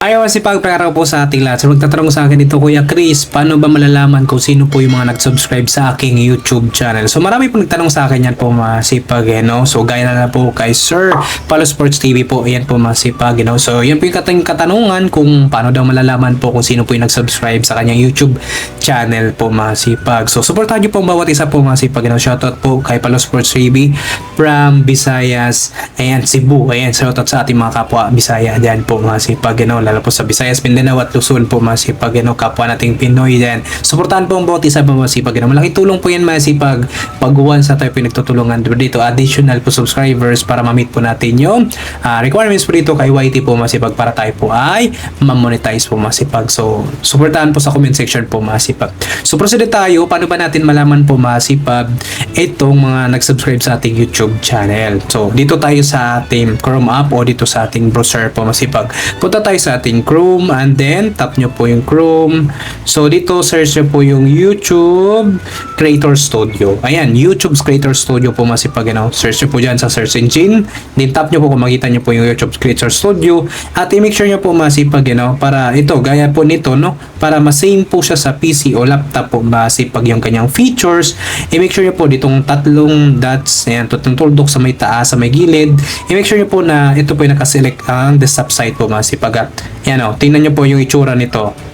Ayaw si pagpaparaw po sa ating lahat. So magtatanong sa akin dito Kuya Chris, paano ba malalaman kung sino po yung mga nag-subscribe sa aking YouTube channel? So marami po nagtanong sa akin yan po masipag, eh, no? So gaya na lang po kay Sir Palo Sports TV po, yan po masipag, you know? So yan po yung kating katanungan kung paano daw malalaman po kung sino po yung nag-subscribe sa kanyang YouTube channel po masipag. So supportahan niyo po bawat isa po masipag, you know? Shoutout po kay Palo Sports TV from Visayas, ayan, Cebu. Ayan, shoutout sa ating mga kapwa Bisaya dyan po masipag, you know? Lalo po sa Visayas, Mindanao at Luzon po masipag, you know? Kapwa nating Pinoy dyan. Supportahan po ang bawat isa po masipag, you know? Malaking tulong po yan masipag pag once na tayo pinagtutulungan dito additional po subscribers para ma-meet po natin yung ah, requirements po dito kay YT po masipag para tayo po ay ma-monetize po masipag. So, supportahan po sa comment section po masipag. So, proceed tayo. Paano ba natin malaman po masipag itong mga nag-subscribe sa ating YouTube channel? So, dito tayo sa ating Chrome app o dito sa ating browser po masipag. Punta tayo sa ating Chrome and then tap nyo po yung Chrome. So, dito search nyo po yung YouTube Creator Studio. Ayan, YouTube Creator Studio po masipag. Ano? Search nyo po dyan sa search engine. Then tap nyo po kung makita nyo po yung YouTube Creator Studio. At i-make sure nyo po masipag. You know, para ito, gaya po nito, no? Para ma-same po siya sa PC o laptop po masipag yung kanyang features. I-make sure nyo po ditong tatlong dots, ayan, tatlong tuldok sa may taas, sa may gilid. I-make sure nyo po na ito po yung nakaselect ang desktop site po masipag. At yan o, tingnan nyo po yung itsura nito.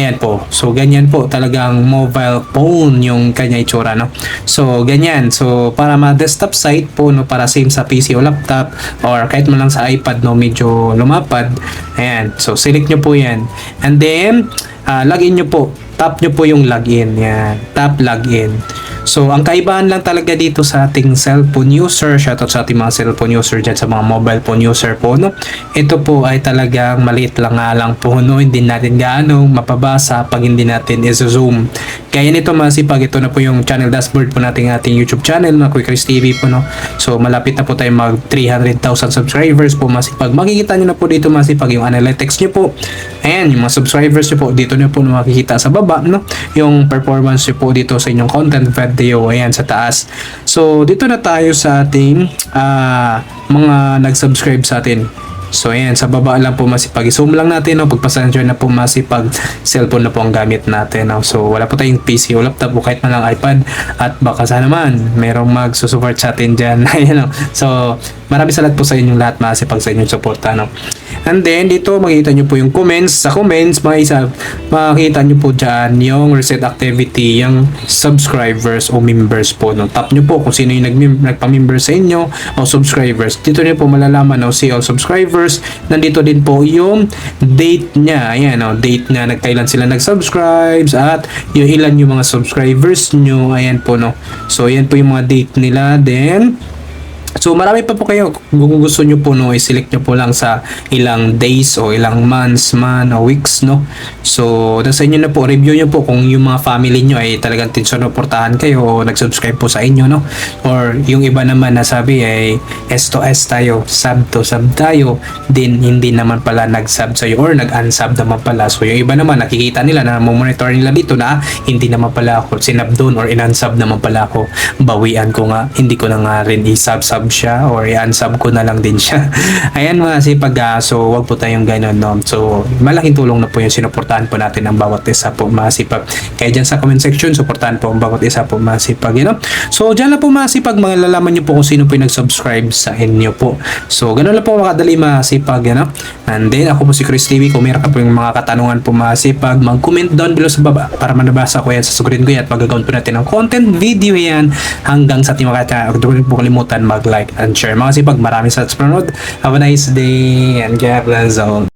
Ayan po. So, ganyan po. Talagang mobile phone yung kanya itsura, no? So, ganyan. So, para ma-desktop site po, no? Para same sa PC o laptop or kahit man lang sa iPad, no? Medyo lumapad. Ayan. So, select nyo po yan. And then, ah, login nyo po. Tap nyo po yung login. Yan. Tap login. So, ang kaibahan lang talaga dito sa ating cellphone user, shoutout sa ating mga cellphone user dyan, sa mga mobile phone user po, no? Ito po ay talagang maliit lang nga lang po, no? Hindi natin gaano mapabasa pag hindi natin i-zoom. Kaya nito masipag, ito na po yung channel dashboard po nating ating YouTube channel, na Quick Chris TV po, no? So, malapit na po tayo mag 300,000 subscribers po masipag. Makikita nyo na po dito masipag yung analytics nyo po. Ayan, yung mga subscribers nyo po, dito nyo po makikita sa baba, no? Yung performance nyo po dito sa inyong content video, ayan, sa taas. So, dito na tayo sa ating ah, mga nag-subscribe sa atin. So, ayan, sa baba lang po masipag. I-zoom lang natin, no? Pagpasensya na po masipag cellphone na po ang gamit natin. No? So, wala po tayong PC o laptop o kahit man lang iPad. At baka sa naman, merong magsusupport sa atin dyan. ayan, no? So, maraming salamat po sa inyong lahat masipag sa inyong suporta. No? And then, dito makikita nyo po yung comments. Sa comments, mga isa, makikita nyo po dyan yung reset activity, yung subscribers o members po. No? Tap nyo po kung sino yung nag- nagpa-member sa inyo o subscribers. Dito nyo po malalaman no, see all subscribers. Nandito din po yung date niya. Ayan, no, date niya, nagkailan sila nag-subscribe at yung ilan yung mga subscribers nyo. Ayan po, no. So, ayan po yung mga date nila. Then, So marami pa po kayo kung gusto nyo po no i-select nyo po lang sa ilang days o ilang months man o weeks no. So nasa inyo na po review nyo po kung yung mga family nyo ay talagang tinsuportahan kayo o nag-subscribe po sa inyo no. Or yung iba naman na sabi ay S to S tayo, sub to sub tayo, din hindi naman pala nag-sub sa'yo or nag-unsub naman pala. So yung iba naman nakikita nila na monitor nila dito na hindi naman pala ako sinab doon or in-unsub naman pala ako. Bawian ko nga, hindi ko na nga rin i-sub-sub siya or i-unsub ko na lang din siya. Ayan mga sipag ah, so wag po tayong ganun no. So malaking tulong na po yung sinuportahan po natin ang bawat isa po mga sipag. Kaya dyan sa comment section, suportahan po ang bawat isa po mga sipag. You know? So dyan lang po mga sipag, malalaman nyo po kung sino po yung nag-subscribe sa inyo po. So ganun lang po makadali mga sipag. You know? And then ako po si Chris TV. Kung meron ka po yung mga katanungan po mga sipag, mag-comment down below sa baba para manabasa ko yan. Sasagutin ko yan at mag-account po natin ng content video yan hanggang sa ating makata. Huwag po kalimutan mag-like and share. Mga sipag, maraming sa panonood. Have a nice day and God bless all.